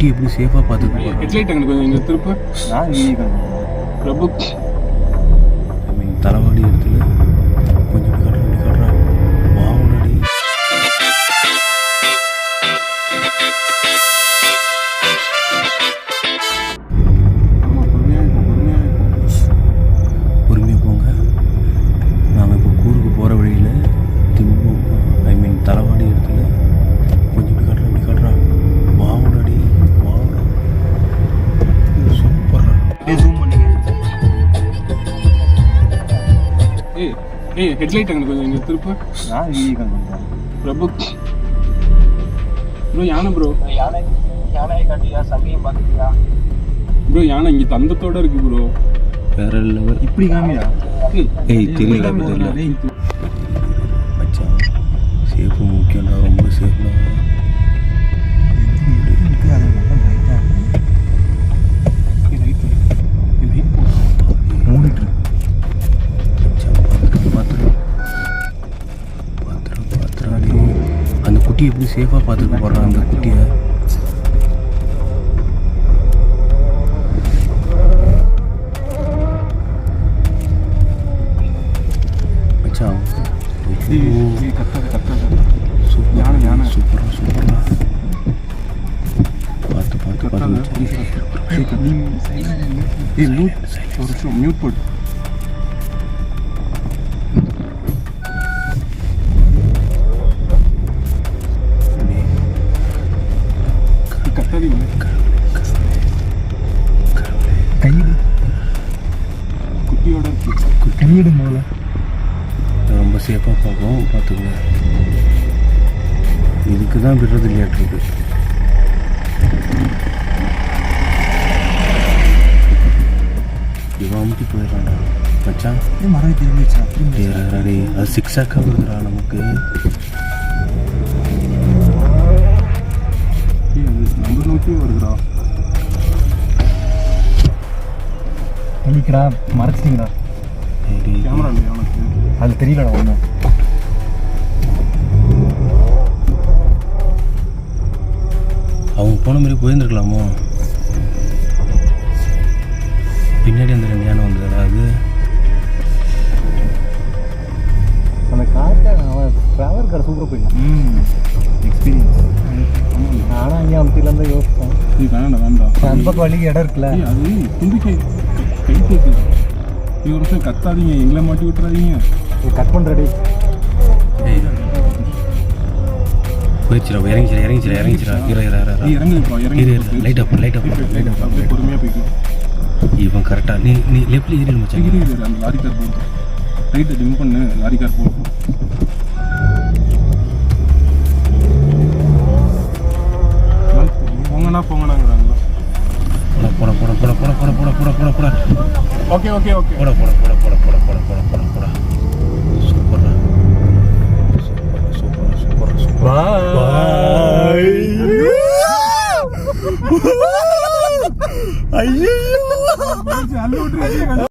குட்டி எப்படி சேஃபாக பார்த்துக்க ஹெட்லைட் அங்கே கொஞ்சம் திருப்ப. பிரபு ஏய் ஏய் ஹெட்லைட் அங்கே கொஞ்சம் இங்கே திருப்ப நான் இங்கே பிரபு ப்ரோ யானை ப்ரோ யானை யானை கட்டியா சங்கையும் பார்த்துக்கியா ப்ரோ யானை இங்கே தந்தத்தோட இருக்கு ப்ரோ வேற லெவல் இப்படி காமியா ஏய் தெரியல தெரியல மச்சான் சேஃபு முக்கியம்டா ரொம்ப சேஃப்டா குட்டியை எப்படி சேஃபாக பார்த்துக்க போகிறாங்க அந்த குட்டியை? சூப்பராக சூப்பராக பார்த்து பார்த்து பார்த்து மியூட் போட்டு சேஃபாக பார்க்கும் பார்த்துக்கங்க. இதுக்கு தான் விடுறது இல்லையாட்டிருக்கு இவன் அமுட்டி போயிடறான்டா. மச்சான்? மரம் திரும்பிச்சா ஏறாடி அது சிக்ஸாக்காக விழுதுடா நமக்கு. நம்ம நோக்கி வருதுடா. மறைச்சிட்டீங்களா கேமரா அது தெரியலடா ஒன்றும் அவங்க போன மாதிரி போயிருந்துருக்கலாமோ? பின்னாடி அந்த ரெண்டு யானை வந்ததுடா அது? அந்த காற்றை அவன் ட்ராவல் கார் சூப்பராக போயிடலாம் ம் எக்ஸ்பீரியன்ஸ் நானும் அங்கே அமுத்திலேருந்து யோசித்தேன் ஏய் வேண்டாம் வேண்டாம். அந்த பக்கம் வழிக்கு இடம் இருக்குல்ல. அது தும்பிக்கை கை ஒரு நிமிஷம் கத்தாதீங்க. எங்களை மாட்டி விட்டுறாதீங்க. கட் பண்ணுறடி போயிடுச்சுடா இறங்கிச்சிடா இறங்கிச்சிடா இறங்கிச்சிடா இரு இரு இரு, இறங்குப்பா இறங்கி light up light up light up அப்படியே பொறுமையாக போய்க்கும் இவன் கரெக்டாக நீ நீ லெஃப்ட்ல ஏறி மச்சான். இரு இரு அந்த லாரி கார் போகும் ரைட்டை டிம் பண்ணு லாரி கார் போகும் போட போட போட போட போட போட போட போட போட ஓகே ஓகே ஓகே போட போட போட போட போட போட போட போட போட சூப்பர்டா சூப்பர் சூப்பர் சூப்பர் பாய் அல்லு விட்டுருக்கீங்க